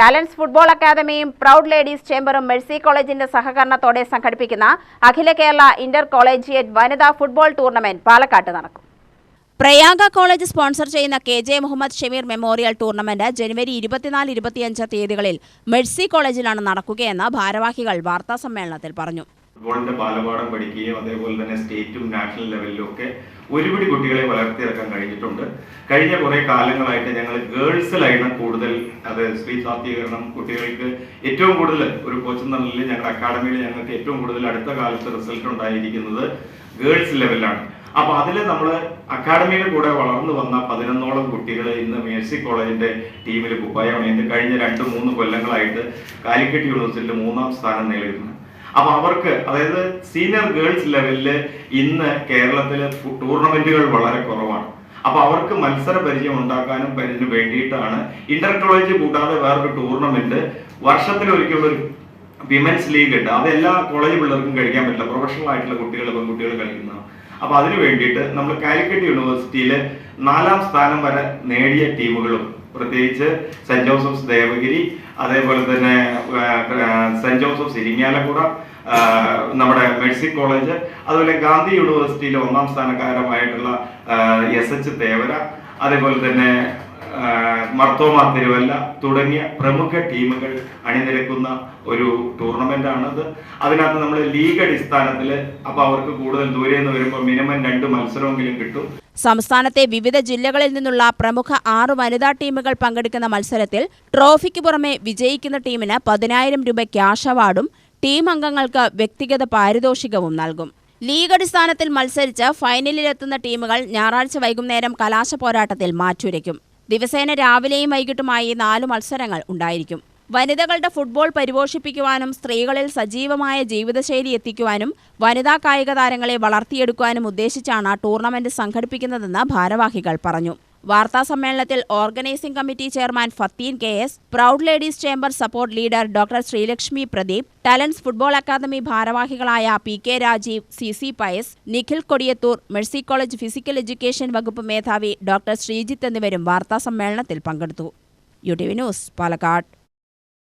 Talents football അക്കാദമിയും proud ladies ചേംബറും Mercy കോളേജിന്റെ സഹകരണത്തോടെ സംഘടിപ്പിക്കുന്ന അഖില കേരള ഇന്റർ കോളേജിയറ്റ് വനിതാ ഫുട്ബോൾ ടൂർണമെന്റ് പാലക്കാട്ട് നടക്കും. പ്രയാഗ കോളേജ് സ്പോൺസർ ചെയ്യുന്ന K J Muhammad Shameer memorial tournament ജനുവരി ഇരുപത്തിനാല് ഇരുപത്തിയഞ്ച് തീയതികളിൽ മെഴ്സി കോളേജിലാണ് നടക്കുകയെന്ന് ഭാരവാഹികൾ വാർത്താസമ്മേളനത്തിൽ പറഞ്ഞു. ഫുട്ബോളിന്റെ ബാലപാഠം പഠിക്കുകയും അതേപോലെ തന്നെ സ്റ്റേറ്റും നാഷണൽ ലെവലിലും ഒക്കെ ഒരുപിടി കുട്ടികളെ വളർത്തിയെടുക്കാൻ കഴിഞ്ഞിട്ടുണ്ട്. കഴിഞ്ഞ കുറെ കാലങ്ങളായിട്ട് ഞങ്ങൾ ഗേൾസിലായിരുന്നു കൂടുതൽ അത് സ്ത്രീ ശാക്തീകരണം കുട്ടികൾക്ക് ഏറ്റവും കൂടുതൽ ഒരു കോച്ച് നിലയിൽ ഞങ്ങളുടെ അക്കാഡമിയിൽ ഞങ്ങൾക്ക് ഏറ്റവും കൂടുതൽ അടുത്ത കാലത്ത് റിസൾട്ട് ഉണ്ടായിരിക്കുന്നത് ഗേൾസ് ലെവലിലാണ് അപ്പൊ അതിൽ നമ്മൾ അക്കാഡമിയുടെ കൂടെ വളർന്നു വന്ന പതിനൊന്നോളം കുട്ടികൾ ഇന്ന് മേഴ്സി കോളേജിന്റെ ടീമിൽ കുപ്പായ കഴിഞ്ഞ രണ്ട് മൂന്ന് കൊല്ലങ്ങളായിട്ട് കാലിക്കറ്റ് യൂണിവേഴ്സിറ്റിയിൽ മൂന്നാം സ്ഥാനം നേടിയിരുന്നു അപ്പൊ അവർക്ക് അതായത് സീനിയർ ഗേൾസ് ലെവലിൽ ഇന്ന് കേരളത്തിൽ ടൂർണമെന്റുകൾ വളരെ കുറവാണ്. അപ്പൊ അവർക്ക് മത്സര പരിചയം ഉണ്ടാക്കാനും പരിചയം വേണ്ടിയിട്ടാണ് ഇന്റർ കോളേജ് കൂടാതെ വേറൊരു ടൂർണമെന്റ് വർഷത്തിൽ ഒരിക്കലുള്ള ഒരു വിമൻസ് ലീഗ് ഉണ്ട്. അത് എല്ലാ കോളേജ് പിള്ളേർക്കും കഴിക്കാൻ പറ്റില്ല. പ്രൊഫഷണൽ ആയിട്ടുള്ള കുട്ടികൾ പെൺകുട്ടികൾ കളിക്കുന്നതാണ്. അപ്പൊ അതിനു വേണ്ടിയിട്ട് നമ്മൾ കാലിക്കറ്റ് യൂണിവേഴ്സിറ്റിയിൽ നാലാം സ്ഥാനം വരെ നേടിയ ടീമുകളും പ്രത്യേകിച്ച് സെന്റ് ജോസഫ്സ് ദേവഗിരി അതേപോലെ തന്നെ സെന്റ് ജോസഫ്സ് ഇരിങ്ങാലക്കുട നമ്മുടെ മെഴ്സി കോളേജ് അതുപോലെ ഗാന്ധി യൂണിവേഴ്സിറ്റിയിലെ ഒന്നാം സ്ഥാനക്കാരമായിട്ടുള്ള എസ് എച്ച് തേവര അതേപോലെ തന്നെ മർത്തോമ തിരുവല്ല തുടങ്ങിയ പ്രമുഖ ടീമുകൾ അണിനിരക്കുന്ന ഒരു ടൂർണമെന്റ് ആണത് അതിനകത്ത് നമ്മൾ ലീഗ് അടിസ്ഥാനത്തിൽ അപ്പൊ അവർക്ക് കൂടുതൽ ദൂരെ നിന്ന് വരുമ്പോൾ മിനിമം രണ്ട് മത്സരമെങ്കിലും കിട്ടും. സംസ്ഥാനത്തെ വിവിധ ജില്ലകളിൽ നിന്നുള്ള പ്രമുഖ ആറ് വനിതാ ടീമുകൾ പങ്കെടുക്കുന്ന മത്സരത്തിൽ ട്രോഫിക്ക് പുറമെ വിജയിക്കുന്ന ടീമിന് പതിനായിരം രൂപ ക്യാഷ് അവാർഡും ടീം അംഗങ്ങൾക്ക് വ്യക്തിഗത പാരിതോഷികവും നൽകും. ലീഗ് അടിസ്ഥാനത്തിൽ മത്സരിച്ച് ഫൈനലിലെത്തുന്ന ടീമുകൾ ഞായറാഴ്ച വൈകുന്നേരം കലാശ പോരാട്ടത്തിൽ മാറ്റുരയ്ക്കും. ദിവസേന രാവിലെയും വൈകിട്ടുമായി നാല് മത്സരങ്ങൾ ഉണ്ടായിരിക്കും. വനിതകളുടെ ഫുട്ബോൾ പരിപോഷിപ്പിക്കുവാനും സ്ത്രീകളിൽ സജീവമായ ജീവിതശൈലി എത്തിക്കുവാനും വനിതാ കായിക താരങ്ങളെ വളർത്തിയെടുക്കുവാനും ഉദ്ദേശിച്ചാണ് ടൂർണമെന്റ് സംഘടിപ്പിക്കുന്നതെന്ന് ഭാരവാഹികൾ പറഞ്ഞു. വാർത്താ സമ്മേളനത്തിൽ organising committee chairman Fatheen K S proud ladies chamber support leader doctor Sreelakshmi Pradeep talents football academy ഭാരവാഹികളായ P K Rajeev C C Pius Nikhil Kodiyathur Mercy college physical education വകുപ്പ് മേധാവി ഡോക്ടർ ശ്രീജിത്ത് എന്നിവരും വാർത്താ സമ്മേളനത്തിൽ പങ്കെടുത്തു. U T V news Palakkad.